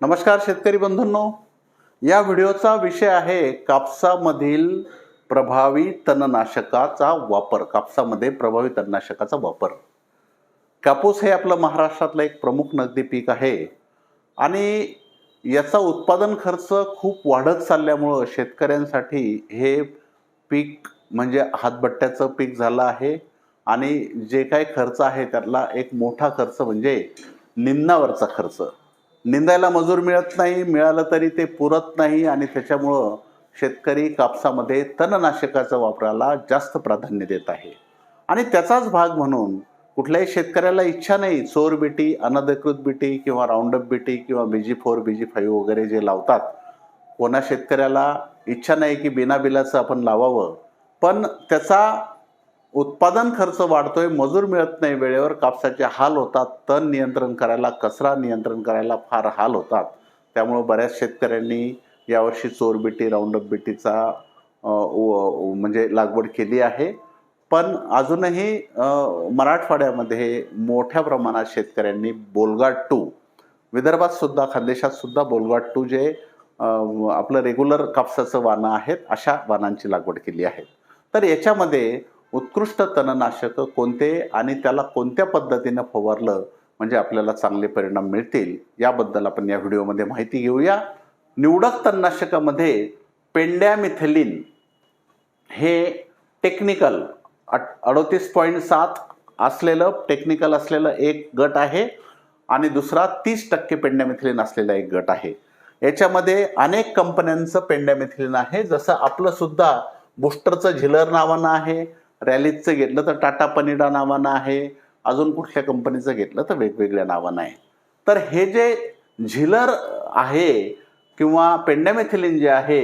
नमस्कार शेतकरी बंधूंनो. या व्हिडिओचा विषय आहे कापसामधील प्रभावी तणनाशकाचा वापर. कापसामध्ये प्रभावी तणनाशकाचा वापर. कापूस हे आपलं महाराष्ट्रातलं एक प्रमुख नगदी पीक आहे. आणि याचा उत्पादन खर्च खूप वाढत चालल्यामुळं शेतकऱ्यांसाठी हे पीक म्हणजे हातबट्ट्याचं पीक झालं आहे. आणि जे काही खर्च आहे त्यातला एक मोठा खर्च म्हणजे निंदावरचा खर्च. निंदायला मजूर मिळत नाही मिळालं तरी ते पुरत नाही आणि त्याच्यामुळं शेतकरी कापसामध्ये तणनाशकाचा वापराला जास्त प्राधान्य देत आहे. आणि त्याचाच भाग म्हणून कुठल्याही शेतकऱ्याला इच्छा नाही चोर बिटी अनधिकृत बिटी किंवा राऊंडअप बिटी किंवा बीजी फोर बीजी फाईव्ह वगैरे जे लावतात कोणा शेतकऱ्याला इच्छा नाही की बिना बिलाचं आपण लावावं. पण त्याचा उत्पादन खर्च वाढतोय मजूर मिळत नाही वेळेवर कापसाचे हाल होतात तण नियंत्रण करायला कचरा नियंत्रण करायला फार हाल होतात. त्यामुळं बऱ्याच शेतकऱ्यांनी यावर्षी चोरबिटी राऊंडअप बिटीचा म्हणजे लागवड केली आहे. पण अजूनही मराठवाड्यामध्ये मोठ्या प्रमाणात शेतकऱ्यांनी बोलगाट टू विदर्भात सुद्धा खानदेशात सुद्धा बोलगाट टू जे आपलं रेग्युलर कापसाचं वाणं आहेत अशा वाणांची लागवड केली आहे. तर याच्यामध्ये उत्कृष्ट तणनाशक कोणते आणि त्याला कोणत्या पद्धतीनं फवारलं म्हणजे आपल्याला चांगले परिणाम मिळतील याबद्दल आपण या व्हिडिओमध्ये माहिती घेऊया. निवडक तणनाशकामध्ये पेंड्यामिथेलिन हे टेक्निकल अडोतीस पॉईंट सात असलेलं टेक्निकल असलेलं एक गट आहे आणि दुसरा तीस टक्के पेंड्यामिथिलिन असलेला एक गट आहे. याच्यामध्ये अनेक कंपन्यांचं पेंडॅमिथिलिन आहे. जसं आपलं सुद्धा बुस्टरचं झिलर नावानं आहे रॅलीजचं घेतलं तर टाटा पनिडा नावानं आहे. अजून कुठल्या कंपनीचं घेतलं तर वेगवेगळ्या नावानं आहे. तर हे जे झिलर आहे किंवा पेंडेमेथिलिन जे आहे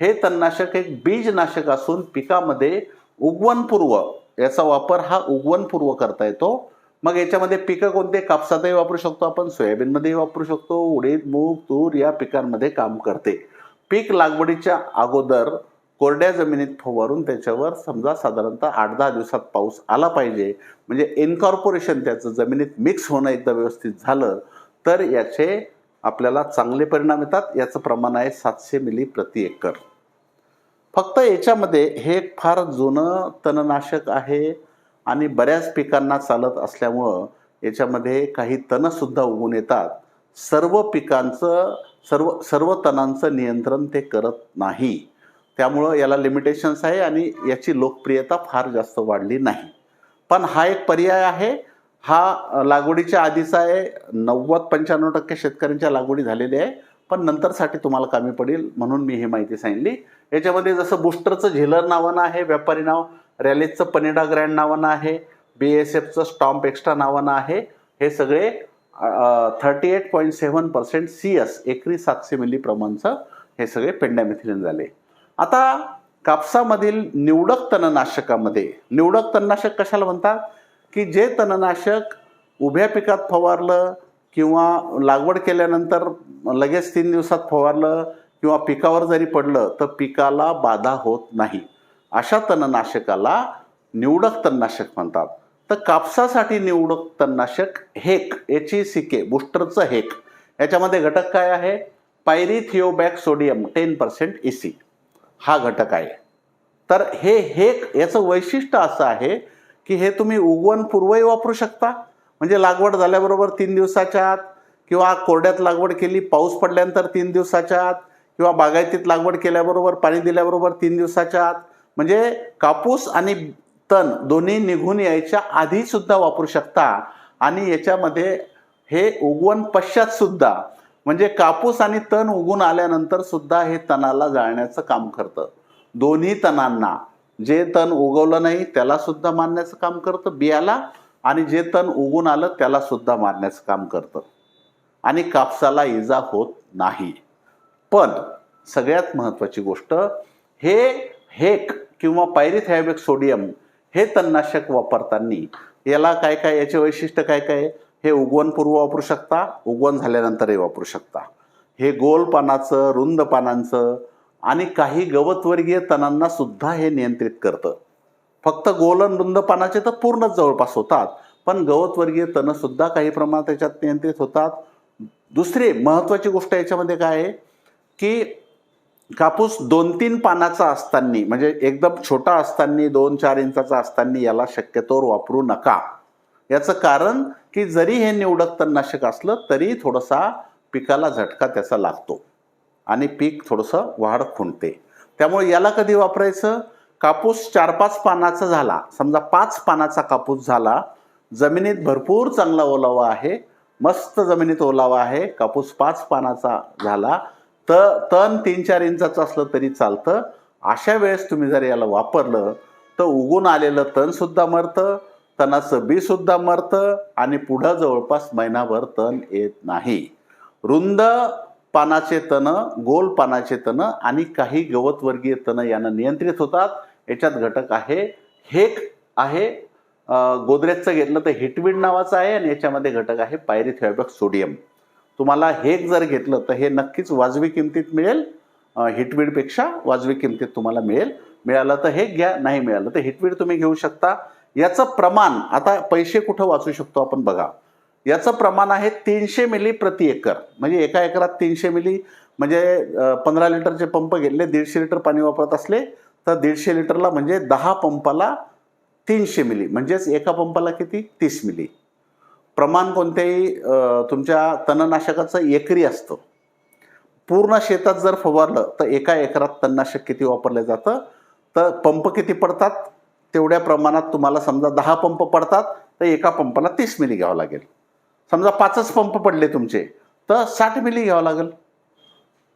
हे तणनाशक एक बीजनाशक असून पिकामध्ये उगवणपूर्व याचा वापर हा उगवणपूर्व करता येतो. मग याच्यामध्ये पिकं कोणते? कापसातही वापरू शकतो आपण सोयाबीनमध्येही वापरू शकतो उडीद मूग तूर या पिकांमध्ये काम करते. पीक लागवडीच्या अगोदर कोरड्या जमिनीत फवारून त्याच्यावर समजा साधारणतः आठ दहा दिवसात पाऊस आला पाहिजे म्हणजे इन्कॉर्पोरेशन त्याचं जमिनीत मिक्स होणं एकदा व्यवस्थित झालं तर याचे आपल्याला चांगले परिणाम येतात. याचं प्रमाण आहे सातशे मिली प्रति एकर. फक्त याच्यामध्ये हे एक फार जुनं तणनाशक आहे आणि बऱ्याच पिकांना चालत असल्यामुळं याच्यामध्ये काही तणसुद्धा उगून येतात. सर्व पिकांचं सर्व सर्व तणांचं नियंत्रण ते करत नाही. त्यामुळं याला लिमिटेशन्स आहे आणि याची लोकप्रियता फार जास्त वाढली नाही. पण हा एक पर्याय आहे. हा लागवडीच्या आधीचा आहे. नव्वद पंच्याण्णव टक्के शेतकऱ्यांच्या लागवडी झालेली आहे. पण नंतरसाठी तुम्हाला कामी पडेल म्हणून मी ही माहिती सांगितली याच्यामध्ये जसं बुस्टरचं झेलर नावानं आहे व्यापारी नाव रॅलीजचं पनिडा ग्रँड नावानं आहे बी एस एफचं स्टॉम्प एक्स्ट्रा नावानं आहे. हे सगळे thirty eight point seven percent C S एकरी सातशे मिली प्रमाणचं हे सगळे पेंडॅमिथिलिन झाले. आता कापसामधील निवडक तणनाशकामध्ये निवडक तणनाशक कशाला म्हणतात? की जे तणनाशक उभ्या पिकात फवारलं किंवा लागवड केल्यानंतर लगेच तीन दिवसात फवारलं किंवा पिकावर जरी पडलं तर पिकाला बाधा होत नाही. अशा तणनाशकाला निवडक तणनाशक म्हणतात. तर कापसासाठी निवडक तणनाशक हेक एच ई सी के बुस्टरचं हेक याच्यामध्ये घटक काय आहे? Pyrithiobac sodium ten percent E C हा घटक आहे. तर हे हे याचं वैशिष्ट्य असं आहे की हे तुम्ही उगवण पूर्वही वापरू शकता. म्हणजे लागवड झाल्याबरोबर तीन दिवसाच्या आत किंवा कोरड्यात लागवड केली पाऊस पडल्यानंतर तीन दिवसाच्या आत किंवा बागायतीत लागवड केल्याबरोबर पाणी दिल्याबरोबर तीन दिवसाच्या आत. म्हणजे कापूस आणि तण दोन्ही निघून यायच्या आधीसुद्धा वापरू शकता. आणि याच्यामध्ये हे उगवण पश्चात सुद्धा म्हणजे कापूस आणि तण उगून आल्यानंतर सुद्धा हे तणाला जाळण्याचं काम करतं. दोन्ही तणांना जे तण उगवलं नाही त्याला सुद्धा मारण्याचं काम करतं. बियाला आणि जे तण उगून आलं त्याला सुद्धा मारण्याचं काम करतं. आणि कापसाला इजा होत नाही. पण सगळ्यात महत्त्वाची गोष्ट हे हेक किंवा पायरिथायबिक सोडियम हे तणनाशक वापरताना याला काय काय याचे वैशिष्ट्य काय काय? हे उगवणपूर्व वापरू शकता उगवण झाल्यानंतरही वापरू शकता. हे गोल पानाचं रुंद पानांचं आणि काही गवतवर्गीय तणांना सुद्धा हे नियंत्रित करतं. फक्त गोल आणि रुंद पानाचे तर पूर्णच जवळपास होतात पण गवतवर्गीय तणसुद्धा काही प्रमाणात त्याच्यात नियंत्रित होतात. दुसरी महत्त्वाची गोष्ट याच्यामध्ये काय आहे? की कापूस दोन तीन पानाचा असताना म्हणजे एकदम छोटा असताना दोन चार इंचाचा असताना याला शक्यतोवर वापरू नका. याचं कारण की जरी हे निवडक तणनाशक असलं तरी थोडासा पिकाला झटका त्याचा लागतो. आणि पीक थोडंसं वाढ खुंटते. त्यामुळे याला कधी वापरायचं? कापूस चार पाच पानाचा झाला. समजा पाच पानाचा कापूस झाला. जमिनीत भरपूर चांगला ओलावा आहे. मस्त जमिनीत ओलावा आहे. कापूस पाच पानाचा झाला. तर तण तीन चार इंचाचं असलं तरी चालतं. अशा वेळेस तुम्ही जर याला वापरलं तर उगून आलेलं तणसुद्धा मरतं. तणाचं बीसुद्धा मरतं आणि पुढं जवळपास महिनाभर तण येत नाही. रुंद पानाचे तणं गोल पानाचे तणं आणि काही गवतवर्गीय तणं यानं नियंत्रित होतात. याच्यात घटक आहे. हेक आहे. गोदरेजचं घेतलं तर हिटविड नावाचं आहे आणि याच्यामध्ये घटक आहे पायरिथेबॅक सोडियम. तुम्हाला हेक जर घेतलं तर हे नक्कीच वाजवी किमतीत मिळेल. अं, हिटवीडपेक्षा वाजवी किमतीत तुम्हाला मिळेल. मिळालं तर हेक घ्या नाही मिळालं तर हिटवीड तुम्ही घेऊ शकता. याचं प्रमाण आता पैसे कुठं वाचू शकतो आपण बघा. याचं प्रमाण आहे तीनशे मिली प्रति एकर. म्हणजे एका एकरात तीनशे मिली म्हणजे पंधरा लिटरचे पंप घेतले दीडशे लिटर पाणी वापरत असले तर दीडशे लिटरला म्हणजे दहा पंपाला तीनशे मिली. म्हणजेच एका पंपाला किती? तीस मिली. प्रमाण कोणत्याही तुमच्या तणनाशकाचं एकरी असतं. पूर्ण शेतात जर फवारलं तर एका एकरात तणनाशक किती वापरलं जातं? तर पंप किती पडतात? तेवढ्या प्रमाणात तुम्हाला समजा दहा पंप पडतात तर एका पंपाला तीस मिली घ्यावं लागेल. समजा पाचच पंप पडले तुमचे तर साठ मिली घ्यावं लागेल.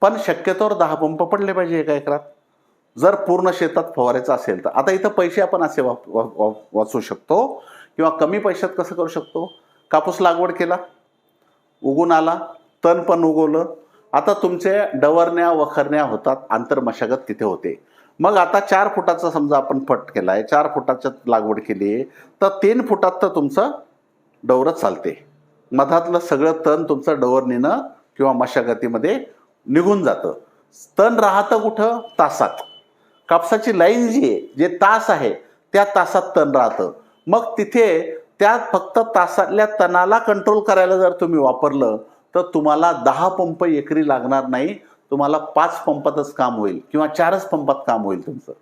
पण शक्यतोवर दहा पंप पडले पाहिजे एका एकरात. जर पूर्ण शेतात फवारायचं असेल तर आता इथं पैसे आपण असे वाप वा- वा- वाचू शकतो किंवा कमी पैशात कसं करू शकतो? कापूस लागवड केला उगून आला तण पण उगवलं. आता तुमचे डवरण्या वखरण्या होतात आंतरमशागत तिथे होते. मग आता चार फुटाचा समजा आपण फट केला आहे चार फुटाच्या लागवड केली आहे तर तीन फुटात तर तुमचं डवरं चालते. मधातलं सगळं तण तुमचं डवरणीनं किंवा मशागतीमध्ये निघून जातं. तण राहतं कुठं? तासात. कापसाची लाईन जी आहे जे तास आहे त्या तासात तण राहतं. मग तिथे त्या फक्त तासातल्या तणाला कंट्रोल करायला जर तुम्ही वापरलं तर तुम्हाला दहा पंप एकरी लागणार नाही तुम्हाला पाच पंपातच काम होईल किंवा चारच पंपात काम होईल तुमचं.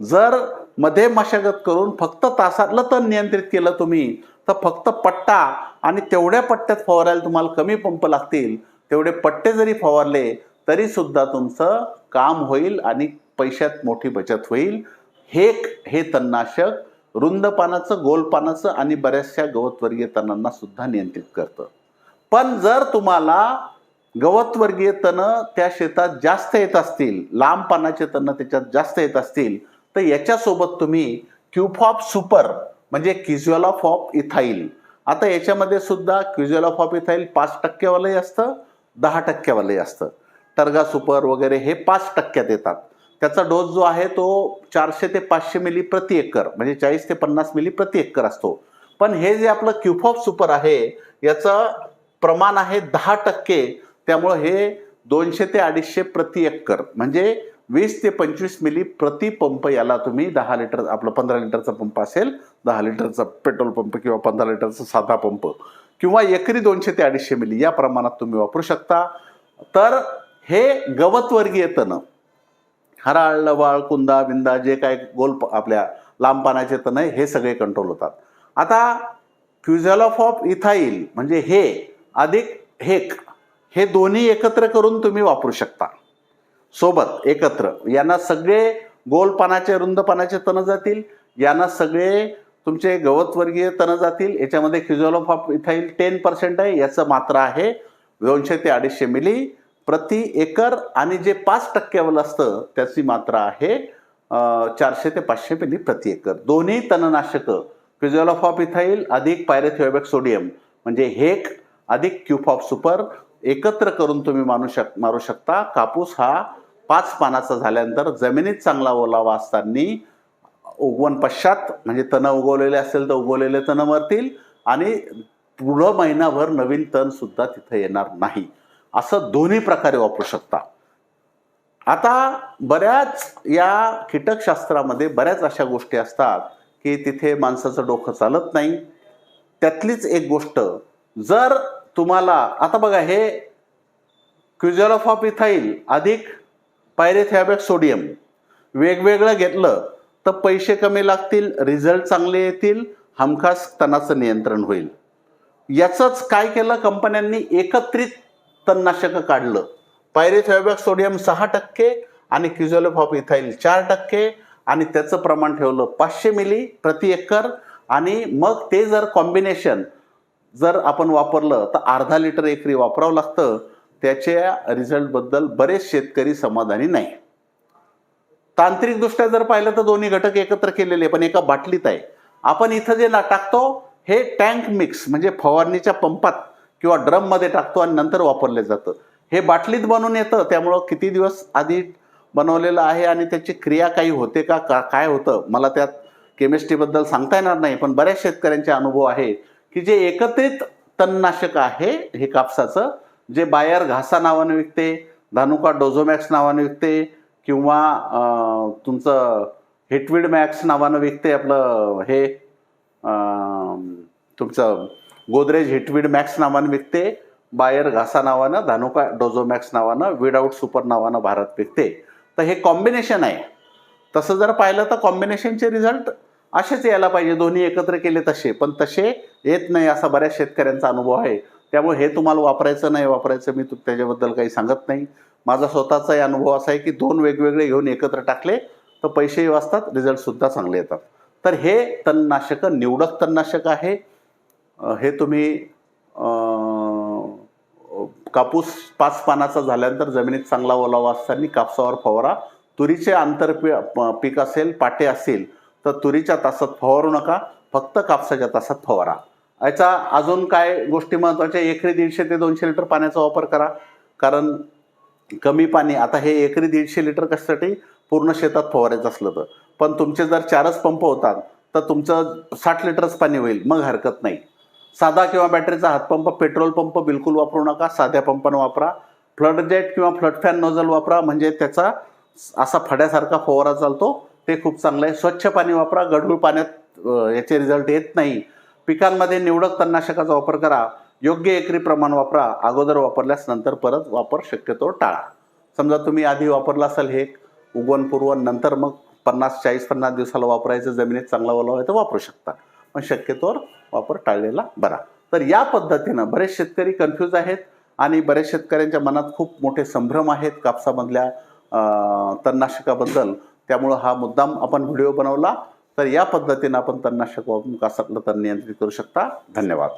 जर मध्ये मशागत करून फक्त तासातलं तण नियंत्रित केलं तुम्ही तर फक्त पट्टा आणि तेवढ्या पट्ट्यात फवारायला तुम्हाला कमी पंप लागतील. तेवढे पट्टे जरी फवारले तरी सुद्धा तुमचं काम होईल आणि पैशात मोठी बचत होईल. हे हे तणनाशक रुंद पानाचं गोल पानाचं आणि बऱ्याचशा गवतवर्गीय तणांना सुद्धा नियंत्रित करतं. पण जर तुम्हाला गवतवर्गीय तणं त्या शेतात जास्त येत असतील लांब पानाचे तणं त्याच्यात जास्त येत असतील तर याच्यासोबत तुम्ही क्युफॉप सुपर म्हणजे किझ्युअलॉफ ऑफ इथाईल आता याच्यामध्ये सुद्धा क्युझ्युअलॉफ ऑफ इथाईल पाच टक्केवालंही असतं दहा टक्क्यावालंही असतं. टर्गा सुपर वगैरे हे पाच टक्क्यात येतात. त्याचा डोस जो आहे तो चारशे ते पाचशे मिली प्रति एकर म्हणजे चाळीस ते पन्नास मिली प्रति एकर असतो. पण हे जे आपलं क्युफॉप सुपर आहे याचं प्रमाण आहे दहा टक्के त्यामुळं हे दोनशे ते अडीचशे प्रति एकर म्हणजे वीस ते पंचवीस मिली प्रति पंप याला तुम्ही दहा लिटर आपलं पंधरा लिटरचा पंप असेल दहा लिटरचा पेट्रोल पंप किंवा पंधरा लिटरचा साधा पंप किंवा एकरी दोनशे ते अडीचशे मिली या प्रमाणात तुम्ही वापरू शकता. तर हे गवतवर्गीय तण हराळ लवाळ कुंदा बिंदा जे काय गोल आपल्या लांब पानाचे तण आहे हे सगळे कंट्रोल होतात. आता क्युझॅलॉफ ऑफ इथाईल म्हणजे हे अधिक हेक हे दोन्ही एकत्र करून तुम्ही वापरू शकता. सोबत एकत्र यांना सगळे गोल पानाचे रुंद पानाचे तण जातील यांना सगळे तुमचे गवतवर्गीय तण जातील याच्यामध्ये quizalofop ethyl ten percent आहे याचं मात्र आहे दोनशे ते अडीचशे मिली प्रति एकर आणि जे पाच टक्क्यावर असतं त्याची मात्रा आहे चारशे ते पाचशे मिली प्रति एकर. दोन्ही तणनाशक क्युझॉलॉफ ऑफ इथाईल अधिक पायरेथिओबॅक सोडियम म्हणजे हेक अधिक क्युफॉप सुपर एकत्र करून तुम्ही मानू शक मारू शकता. कापूस हा पाच पानाचा झाल्यानंतर जमिनीत चांगला ओलावा असताना उगवण पश्चात म्हणजे तण उगवलेले असेल तर उगवलेले तण मरतील आणि पुढं महिनाभर नवीन तणसुद्धा तिथं येणार नाही. असं दोन्ही प्रकारे वापरू शकता. आता बऱ्याच या कीटकशास्त्रामध्ये बऱ्याच अशा गोष्टी असतात की तिथे माणसाचं डोकं चालत नाही. त्यातलीच एक गोष्ट जर तुम्हाला आता बघा हे क्युझॉलॉफ ऑफ इथाईल अधिक पायरेथॅबॅक सोडियम वेगवेगळं घेतलं तर पैसे कमी लागतील रिझल्ट चांगले येतील हमखास तणाचं नियंत्रण होईल. याचंच काय केलं कंपन्यांनी एकत्रित तणनाशकं काढलं. पायरेथॅबॅक सोडियम सहा टक्के आणि क्युझॉलॉफ ऑफ इथाईल चार टक्के आणि त्याचं प्रमाण ठेवलं पाचशे मिली प्रति एकर आणि मग ते जर कॉम्बिनेशन जर आपण वापरलं तर अर्धा लिटर एकरी वापरावं लागतं. त्याच्या रिझल्टबद्दल बरेच शेतकरी समाधानी नाही. तांत्रिकदृष्ट्या जर पाहिलं तर दोन्ही घटक एकत्र केलेले पण एका बाटलीत आहे. आपण इथं जे ना टाकतो हे टँक मिक्स म्हणजे फवारणीच्या पंपात किंवा ड्रममध्ये टाकतो आणि नंतर वापरले जातं. हे बाटलीत बनवून येतं त्यामुळं किती दिवस आधी बनवलेलं आहे आणि त्याची क्रिया काही होते का का काय होतं मला त्यात केमिस्ट्रीबद्दल सांगता येणार नाही पण बऱ्याच शेतकऱ्यांचे अनुभव आहे. की जे एकत्रित तणनाशक आहे हे कापसाचं जे बायर घासा नावाने विकते धानुका डोझोमॅक्स नावाने विकते किंवा तुमचं हिटविड मॅक्स नावानं विकते आपलं हे तुमचं गोदरेज हिटविड मॅक्स नावानं विकते बायर घासा नावानं धानुका डोझोमॅक्स नावानं विडआउट सुपर नावानं भारत विकते. तर हे कॉम्बिनेशन आहे. तसं जर पाहिलं तर कॉम्बिनेशनचे रिझल्ट असेच यायला पाहिजे. दोन्ही एकत्र केले तसे. पण तसे येत नाही असा बऱ्याच शेतकऱ्यांचा अनुभव आहे. त्यामुळे हे तुम्हाला वापरायचं नाही वापरायचं मी तु त्याच्याबद्दल काही सांगत नाही. माझा स्वतःचाही अनुभव असा आहे की दोन वेगवेगळे घेऊन एकत्र टाकले तर पैसेही वाचतात रिझल्टसुद्धा चांगले येतात. तर हे तणनाशकं निवडक तणनाशक आहे. हे तुम्ही कापूस पाच पानाचा झाल्यानंतर जमिनीत चांगला ओलावा असताना कापसावर फवारा. तुरीचे आंतर पी प- पीक असेल पाटे असेल तर तुरीच्या तासात फवारू नका फक्त कापसाच्या तासात फवारा. याचा अजून काय गोष्टी महत्त्वाच्या एकरी दीडशे ते दोनशे लिटर पाण्याचा वापर करा. कारण कमी पाणी आता हे एकरी दीडशे लिटर कशासाठी? पूर्ण शेतात फवारायचं असलं तर. पण तुमचे जर चारच पंप होतात तर तुमचं साठ लिटरच पाणी होईल. मग हरकत नाही. साधा किंवा बॅटरीचा हातपंप पेट्रोल पंप बिलकुल वापरू नका. साध्या पंपानं वापरा. फ्लड जेट किंवा फ्लड फॅन नोझल वापरा. म्हणजे त्याचा असा फड्यासारखा फवारा चालतो. ते खूप चांगलं आहे. स्वच्छ पाणी वापरा गढूळ पाण्यात याचे रिझल्ट येत नाही. पिकांमध्ये निवडक तणनाशकाचा वापर करा. योग्य एकरी प्रमाण वापरा. अगोदर वापरल्यास नंतर परत वापर शक्यतो टाळा. समजा तुम्ही आधी वापरला असाल हे उगवण पुरवण नंतर मग पन्नास चाळीस पन्नास दिवसाला वापरायचं जमिनीत चांगला ओलावा आहे तर वापरू शकता. पण शक्यतोवर वापर टाळलेला बरा. तर या पद्धतीनं बरेच शेतकरी कन्फ्यूज आहेत आणि बरेच शेतकऱ्यांच्या मनात खूप मोठे संभ्रम आहेत कापसामधल्या तणनाशकाबद्दल. त्यामुळं हा मुद्दाम आपण व्हिडिओ बनवला. तर या पद्धतीनं आपण तणनाशक वापरून कासातलं तण नियंत्रित करू शकता. धन्यवाद.